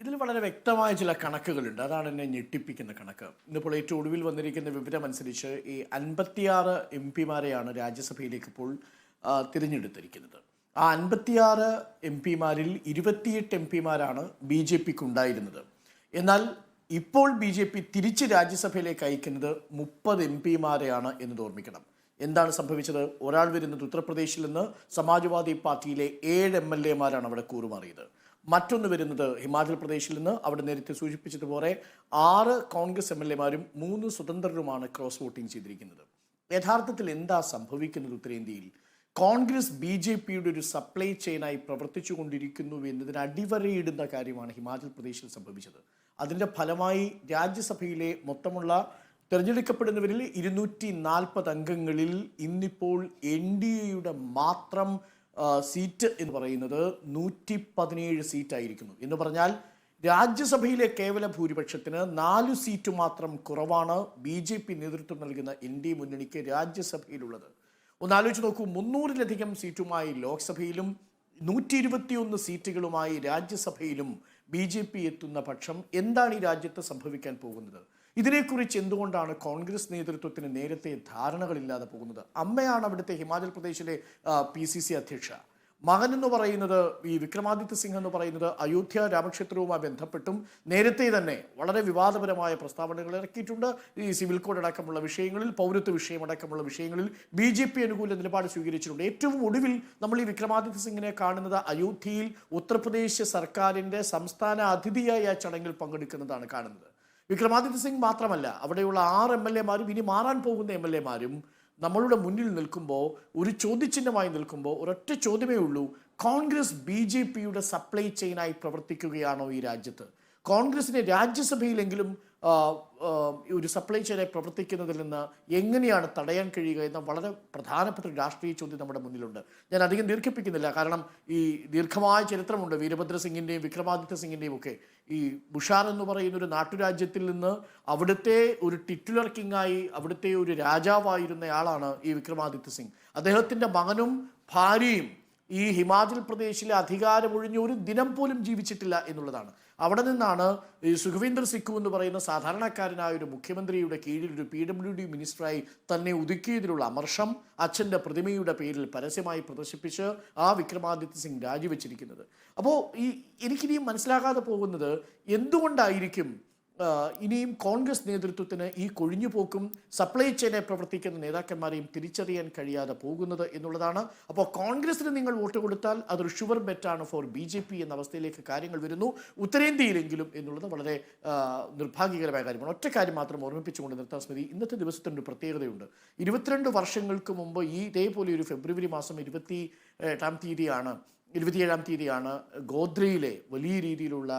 ഇതിൽ വളരെ വ്യക്തമായ ചില കണക്കുകളുണ്ട്. അതാണ് എന്നെ ഞെട്ടിപ്പിക്കുന്ന കണക്ക്. ഇന്നിപ്പോൾ ഏറ്റവും ഒടുവിൽ വന്നിരിക്കുന്ന വിവരം അനുസരിച്ച് ഈ അൻപത്തിയാറ് എം പിമാരെയാണ് രാജ്യസഭയിലേക്ക് ഇപ്പോൾ തിരഞ്ഞെടുത്തിരിക്കുന്നത്. ആ അൻപത്തിയാറ് എം പിമാരിൽ ഇരുപത്തിയെട്ട് എം പിമാരാണ് ബി ജെ പിക്ക് ഉണ്ടായിരുന്നത് എന്നാൽ ഇപ്പോൾ ബി ജെ പി തിരിച്ച് രാജ്യസഭയിലേക്ക് അയക്കുന്നത് മുപ്പത് എം പിമാരെയാണ് എന്നത് ഓർമ്മിക്കണം. എന്താണ് സംഭവിച്ചത്? ഒരാൾ വരുന്നത് ഉത്തർപ്രദേശിൽ നിന്ന് സമാജ്വാദി പാർട്ടിയിലെ ഏഴ് എം എൽ എമാരാണ് അവിടെ കൂറുമാറിയത്. മറ്റൊന്ന് വരുന്നത് ഹിമാചൽ പ്രദേശിൽ നിന്ന് അവിടെ നേരത്തെ സൂചിപ്പിച്ചതുപോലെ ആറ് കോൺഗ്രസ് എം എൽ എമാരും മൂന്ന് സ്വതന്ത്രരുമാണ് ക്രോസ് വോട്ടിംഗ് ചെയ്തിരിക്കുന്നത്. യഥാർത്ഥത്തിൽ എന്താ സംഭവിക്കുന്നത് ഉത്തരേന്ത്യയിൽ? കോൺഗ്രസ് ബി ജെ പിയുടെ ഒരു സപ്ലൈ ചെയിനായി പ്രവർത്തിച്ചു കൊണ്ടിരിക്കുന്നു എന്നതിന് അടിവരയിടുന്ന കാര്യമാണ് ഹിമാചൽ പ്രദേശിൽ സംഭവിച്ചത്. അതിന്റെ ഫലമായി രാജ്യസഭയിലെ മൊത്തമുള്ള തിരഞ്ഞെടുക്കപ്പെടുന്നവരിൽ ഇരുന്നൂറ്റി നാൽപ്പത് അംഗങ്ങളിൽ ഇന്നിപ്പോൾ എൻ ഡി എയുടെ മാത്രം സീറ്റ് എന്ന് പറയുന്നത് നൂറ്റി പതിനേഴ് സീറ്റായിരിക്കുന്നു. എന്ന് പറഞ്ഞാൽ രാജ്യസഭയിലെ കേവല ഭൂരിപക്ഷത്തിന് നാല് സീറ്റ് മാത്രം കുറവാണ് ബി ജെ പി നേതൃത്വം നൽകുന്ന എൻ ഡി മുന്നണിക്ക് രാജ്യസഭയിലുള്ളത്. ഒന്ന് ആലോചിച്ച് നോക്കൂ മുന്നൂറിലധികം സീറ്റുമായി ലോക്സഭയിലും നൂറ്റി ഇരുപത്തിയൊന്ന് സീറ്റുകളുമായി രാജ്യസഭയിലും ബി ജെ പി എത്തുന്ന പക്ഷം എന്താണ് ഈ രാജ്യത്ത് സംഭവിക്കാൻ പോകുന്നത്? ഇതിനെക്കുറിച്ച് എന്തുകൊണ്ടാണ് കോൺഗ്രസ് നേതൃത്വത്തിന് നേരത്തെ ധാരണകളില്ലാതെ പോകുന്നത്? അമ്മയാണ് അവിടുത്തെ ഹിമാചൽ പ്രദേശിലെ പി സി സി അധ്യക്ഷ. മകൻ എന്ന് പറയുന്നത് ഈ വിക്രമാദിത്യ സിംഗ് എന്ന് പറയുന്നത് അയോധ്യ രാമക്ഷേത്രവുമായി ബന്ധപ്പെട്ടും നേരത്തെ തന്നെ വളരെ വിവാദപരമായ പ്രസ്താവനകൾ ഇറക്കിയിട്ടുണ്ട്. ഈ സിവിൽ കോഡ് അടക്കമുള്ള വിഷയങ്ങളിൽ പൗരത്വ വിഷയം അടക്കമുള്ള വിഷയങ്ങളിൽ ബി ജെ പി അനുകൂല നിലപാട് സ്വീകരിച്ചിട്ടുണ്ട്. ഏറ്റവും ഒടുവിൽ നമ്മൾ ഈ വിക്രമാദിത്യ സിംഗിനെ കാണുന്നത് അയോധ്യയിൽ ഉത്തർപ്രദേശ് സർക്കാരിന്റെ സംസ്ഥാന അതിഥിയായി ആ ചടങ്ങിൽ പങ്കെടുക്കുന്നതാണ് കാണുന്നത്. വിക്രമാദിത്യ സിംഗ് മാത്രമല്ല അവിടെയുള്ള ആറ് എം എൽ എമാരും ഇനി മാറാൻ പോകുന്ന എം എൽ എമാരും നമ്മളുടെ മുന്നിൽ നിൽക്കുമ്പോൾ ഒരു ചോദ്യചിഹ്നമായി നിൽക്കുമ്പോൾ ഒരൊറ്റ ചോദ്യമേ ഉള്ളൂ കോൺഗ്രസ് ബി ജെ പിയുടെ സപ്ലൈ ചെയിനായി പ്രവർത്തിക്കുകയാണോ ഈ രാജ്യത്ത്? കോൺഗ്രസിനെ രാജ്യസഭയിലെങ്കിലും ഒരു സപ്ലൈ ചെയിനെ പ്രവർത്തിക്കുന്നതിൽ നിന്ന് എങ്ങനെയാണ് തടയാൻ കഴിയുക എന്ന വളരെ പ്രധാനപ്പെട്ട ഒരു രാഷ്ട്രീയ ചോദ്യം നമ്മുടെ മുന്നിലുണ്ട്. ഞാൻ അധികം ദീർഘിപ്പിക്കുന്നില്ല. കാരണം ഈ ദീർഘമായ ചരിത്രമുണ്ട്. വീരഭദ്ര സിംഗിന്റെയും വിക്രമാദിത്യ സിംഗിന്റെയും ഒക്കെ. ഈ ബുഷാർ എന്ന് പറയുന്ന ഒരു നാട്ടുരാജ്യത്തിൽ നിന്ന് അവിടുത്തെ ഒരു ടിറ്റുലർ കിങ്ങായി അവിടുത്തെ ഒരു രാജാവായിരുന്നയാളാണ് ഈ വിക്രമാദിത്യ സിംഗ്. അദ്ദേഹത്തിന്റെ മകനും ഭാര്യയും ഈ ഹിമാചൽ പ്രദേശിലെ അധികാരമൊഴിഞ്ഞ് ഒരു ദിനം പോലും ജീവിച്ചിട്ടില്ല എന്നുള്ളതാണ്. അവിടെ നിന്നാണ് ഈ സുഖവീന്ദർ സിഖു എന്ന് പറയുന്ന സാധാരണക്കാരനായ ഒരു മുഖ്യമന്ത്രിയുടെ കീഴിൽ ഒരു പി ഡബ്ല്യു ഡി മിനിസ്റ്ററായി തന്നെ ഒതുക്കിയതിലുള്ള അമർഷം അച്ഛന്റെ പ്രതിമയുടെ പേരിൽ പരസ്യമായി പ്രദർശിപ്പിച്ച് ആ വിക്രമാദിത്യ സിംഗ് രാജിവെച്ചിരിക്കുന്നത്. അപ്പോൾ ഈ എനിക്കിനിയും മനസ്സിലാകാതെ പോകുന്നത് എന്തുകൊണ്ടായിരിക്കും ഇനിയും കോൺഗ്രസ് നേതൃത്വത്തിന് ഈ കൊഴിഞ്ഞുപോക്കും സപ്ലൈ ചെയിനെ പ്രവർത്തിക്കുന്ന നേതാക്കന്മാരെയും തിരിച്ചറിയാൻ കഴിയാതെ പോകുന്നത് എന്നുള്ളതാണ്. അപ്പോൾ കോൺഗ്രസിന് നിങ്ങൾ വോട്ട് കൊടുത്താൽ അതൊരു ഷുവർ ബെറ്റാണ് ഫോർ ബി ജെ പി എന്ന അവസ്ഥയിലേക്ക് കാര്യങ്ങൾ വരുന്നു. ഉത്തരേന്ത്യയിലെങ്കിലും എന്നുള്ളത് വളരെ നിർഭാഗ്യകരമായ കാര്യമാണ്. ഒറ്റ കാര്യം മാത്രം ഓർമ്മിപ്പിച്ചുകൊണ്ട് നിർത്താൻ സ്മൃതി. ഇന്നത്തെ ദിവസത്തിന്റെ ഒരു പ്രത്യേകതയുണ്ട്. ഇരുപത്തിരണ്ട് വർഷങ്ങൾക്ക് മുമ്പ് ഈ ഇതേപോലെ ഒരു ഫെബ്രുവരി മാസം ഇരുപത്തി എട്ടാം തീയതിയാണ് ഇരുപത്തിയേഴാം തീയതിയാണ് ഗോദ്രയിലെ വലിയ രീതിയിലുള്ള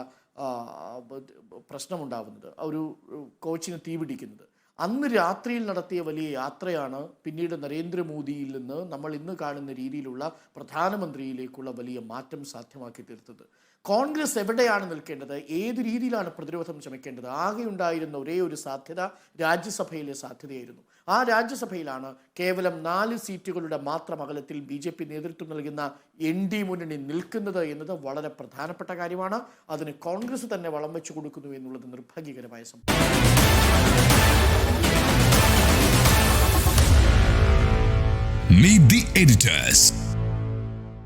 പ്രശ്നമുണ്ടാവുന്നത്. ഒരു കോച്ചിന് തീപിടിക്കുന്നത്. അന്ന് രാത്രിയിൽ നടത്തിയ വലിയ യാത്രയാണ് പിന്നീട് നരേന്ദ്രമോദിയിൽ നിന്ന് നമ്മൾ ഇന്ന് കാണുന്ന രീതിയിലുള്ള പ്രധാനമന്ത്രിയിലേക്കുള്ള വലിയ മാറ്റം സാധ്യമാക്കി തീർത്തത്. കോൺഗ്രസ് എവിടെയാണ് നിൽക്കേണ്ടത്? ഏത് രീതിയിലാണ് പ്രതിരോധം ചമയ്ക്കേണ്ടത്? ആകെ ഉണ്ടായിരുന്ന ഒരേ ഒരു സാധ്യത രാജ്യസഭയിലെ സാധ്യതയായിരുന്നു. ആ രാജ്യസഭയിലാണ് കേവലം നാല് സീറ്റുകളുടെ മാത്രം അകലത്തിൽ ബി ജെ പി നേതൃത്വം നൽകുന്ന എൻ ഡി മുന്നണി നിൽക്കുന്നത് എന്നത് വളരെ പ്രധാനപ്പെട്ട കാര്യമാണ്. അതിന് കോൺഗ്രസ് തന്നെ വളം വെച്ചു കൊടുക്കുന്നു എന്നുള്ളത് നിർഭാഗ്യകരമായ സംഭവം. Meet the editors.